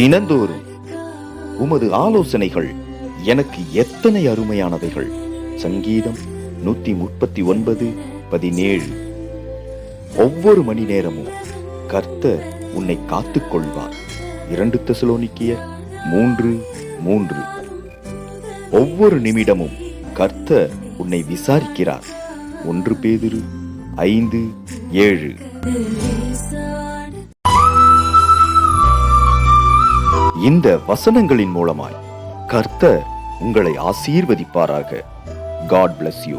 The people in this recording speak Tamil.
தினந்தோறும் உமது ஆலோசனைகள் எனக்கு எத்தனை அருமையானவைகள்? சங்கீதம் நூத்தி முப்பத்தி ஒன்பது பதினேழு. ஒவ்வொரு மணி நேரமும் கர்த்தர் உன்னை காத்துக் கொள்வார் இரண்டு தசலோனிக்கிய மூன்று மூன்று. ஒவ்வொரு நிமிடமும் கர்த்தர் உன்னை விசாரிக்கிறார். ஒன்று பேதிரு ஐந்து ஏழு. இந்த வசனங்களின் மூலமாய் கர்த்தர் உங்களை ஆசீர்வதிப்பாராக. God bless you